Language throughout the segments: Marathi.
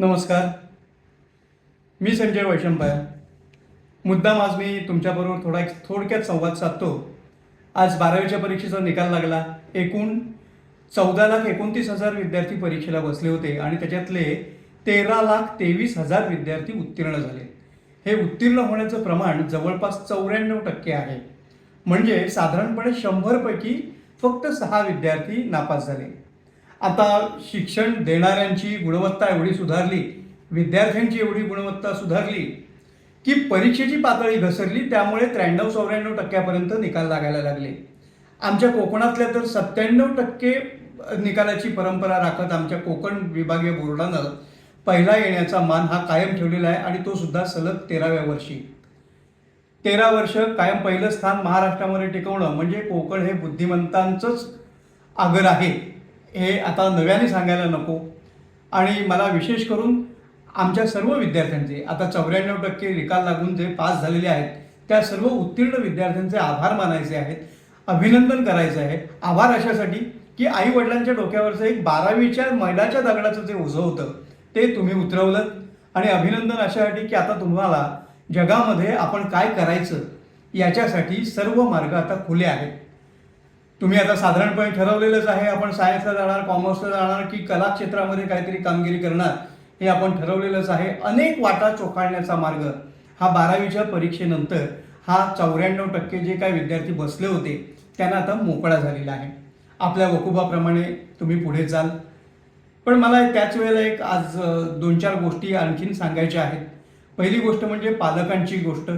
नमस्कार. मी संजय वैशंपाय. मुद्दाम आज मी तुमच्याबरोबर थोडा एक थोडक्यात संवाद साधतो. आज बारावीच्या परीक्षेचा निकाल लागला. एकूण चौदा लाख एकोणतीस हजार विद्यार्थी परीक्षेला बसले होते आणि त्याच्यातले तेरा लाख तेवीस हजार विद्यार्थी उत्तीर्ण झाले. हे उत्तीर्ण होण्याचं प्रमाण जवळपास चौऱ्याण्णव टक्के आहे. म्हणजे साधारणपणे शंभरपैकी फक्त सहा विद्यार्थी नापास झाले. आता शिक्षण देणाऱ्यांची गुणवत्ता एवढी सुधारली विद्यार्थ्यांची एवढी गुणवत्ता सुधारली की परीक्षेची पातळी घसरली त्यामुळे त्र्याण्णव चौऱ्याण्णव टक्क्यापर्यंत निकाल लागायला लागले. आमच्या कोकणातल्या तर सत्त्याण्णव टक्के निकालाची परंपरा राखत आमच्या कोकण विभागीय बोर्डानं पहिला येण्याचा मान हा कायम ठेवलेला आहे आणि तो सुद्धा सलग तेराव्या वर्षी. तेरा वर्ष कायम पहिलं स्थान महाराष्ट्रामध्ये टिकवणं म्हणजे कोकण हे बुद्धिमंतांचंच आगर आहे. हे आता नव्याने सांगायला नको. आणि मला विशेष करून आमच्या सर्व विद्यार्थ्यांचे आता चौऱ्याण्णव टक्के निकाल लागून जे पास झालेले आहेत त्या सर्व उत्तीर्ण विद्यार्थ्यांचे आभार मानायचे आहेत अभिनंदन करायचं आहे आभार अशासाठी की आई वडिलांच्या डोक्यावरचं एक बारावीच्या मैलाच्या दगडाचं जे ओझं होतं ते तुम्ही उतरवलं. आणि अभिनंदन अशासाठी की आता तुम्हाला जगामध्ये आपण काय करायचं याच्यासाठी सर्व मार्ग आता खुले आहेत. तुम्ही आता साधारणपणे ठरवलेलंच आहे आपण सायन्सला जाणार कॉमर्सला जाणार की कला क्षेत्रामध्ये काहीतरी कामगिरी करणार हे आपण ठरवलेलंच आहे. अनेक वाटा चोखाळण्याचा मार्ग हा बारावीच्या परीक्षेनंतर हा चौऱ्याण्णव टक्के जे काही विद्यार्थी बसले होते त्यांना आता मोकळा झालेला आहे. आपल्या वकुबाप्रमाणे तुम्ही पुढे जाल पण मला त्याच वेळेला एक आज दोन चार गोष्टी आणखीन सांगायच्या आहेत. पहिली गोष्ट म्हणजे पालकांची गोष्ट.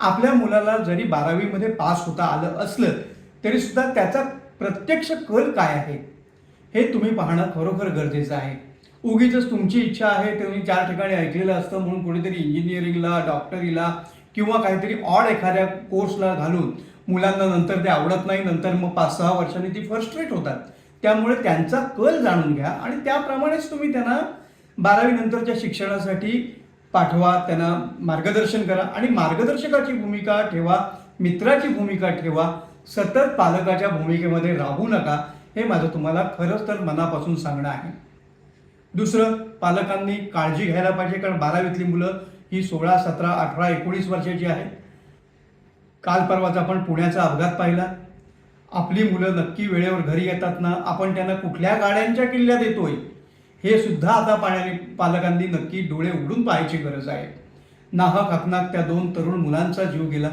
आपल्या मुलाला जरी बारावीमध्ये पास होता आलं असलं तरीसुद्धा त्याचा प्रत्यक्ष कल काय आहे? हे तुम्ही पाहणं खरोखर गरजेचं आहे. उगीच तुमची इच्छा आहे तुम्ही चार ठिकाणी ऐकलेलं असतं म्हणून कुठेतरी इंजिनिअरिंगला डॉक्टरीला किंवा काहीतरी ऑड एखाद्या कोर्सला घालून मुलांना नंतर ते आवडत नाही नंतर मग पाच सहा वर्षांनी ती फर्स्ट्रेट होतात. त्यामुळे त्यांचा कल जाणून घ्या आणि त्याप्रमाणेच तुम्ही त्यांना बारावी नंतरच्या शिक्षणासाठी पाठवा त्यांना मार्गदर्शन करा आणि मार्गदर्शकाची भूमिका ठेवा. मित्राची भूमिका ठेवा सतत पालकाच्या भूमिकेमध्ये राहू नका हे माझं तुम्हाला खरंच तर मनापासून सांगणं आहे. दुसरं पालकांनी काळजी घ्यायला पाहिजे कारण बारावीतली मुलं ही सोळा सतरा अठरा एकोणीस वर्षाची आहेत. काल परवाचा आपण पुण्याचा अपघात पाहिला. आपली मुलं नक्की वेळेवर घरी येतात ना आपण त्यांना कुठल्या गाड्यांच्या किल्ल्यात येतोय हे सुद्धा आता पाण्याने पालकांनी नक्की डोळे उघडून पाहायची गरज आहे. नाहक हकनाक त्या दोन तरुण मुलांचा जीव गेला.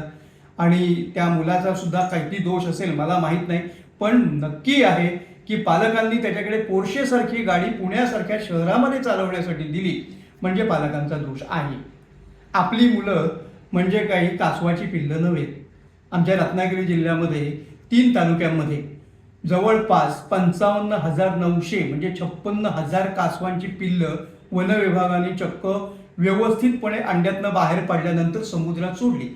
आणि त्या मुलाचा सुद्धा काहीतरी दोष असेल मला माहीत नाही. पण नक्की आहे की पालकांनी त्याच्याकडे पोर्शेसारखी गाडी पुण्यासारख्या शहरामध्ये चालवण्यासाठी दिली. म्हणजे पालकांचा दोष आहे. आपली मुलं म्हणजे काही कासवाची पिल्लं नव्हे. आमच्या रत्नागिरी जिल्ह्यामध्ये तीन तालुक्यांमध्ये जवळपास पंचावन्न हजार नऊशे म्हणजे छप्पन्न हजार कासवांची पिल्लं वनविभागाने चक्क व्यवस्थितपणे अंड्यातनं बाहेर पडल्यानंतर समुद्रात सोडली.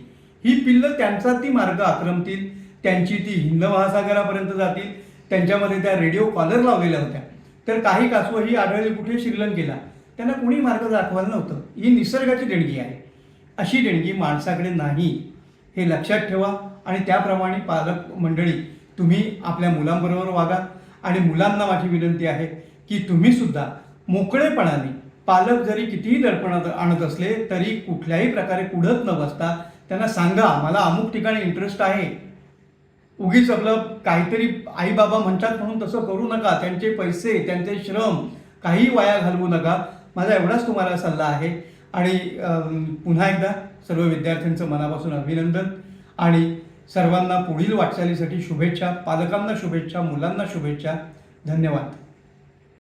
ही पिल्लं त्यांचा ती मार्ग आक्रमतील त्यांची ती हिंद महासागरापर्यंत जातील त्यांच्यामध्ये त्या रेडिओ कॉलर लावलेल्या होत्या. तर काही कासवं ही आढळली कुठे? श्रीलंकेला. त्यांना कोणी मार्ग दाखवायला नव्हतं. ही निसर्गाची देणगी आहे. अशी देणगी माणसाकडे नाही. हे लक्षात ठेवा आणि त्याप्रमाणे पालक मंडळी तुम्ही आपल्या मुलांबरोबर वागा. आणि मुलांना माझी विनंती आहे की तुम्ही सुद्धा मोकळेपणाने पालक जरी कितीही दडपणात आणत असले तरी कुठल्याही प्रकारे कुढत न बसता त्यांना सांगा मला अमुक ठिकाणी इंटरेस्ट आहे. उगीच आपलं काहीतरी आई बाबा म्हणतात म्हणून तसं करू नका. त्यांचे पैसे त्यांचे श्रम काही वाया घालवू नका. माझा एवढाच तुम्हाला सल्ला आहे. आणि पुन्हा एकदा सर्व विद्यार्थ्यांचं मनापासून अभिनंदन. आणि सर्वांना पुढील वाटचालीसाठी शुभेच्छा पालकांना शुभेच्छा मुलांना शुभेच्छा. धन्यवाद.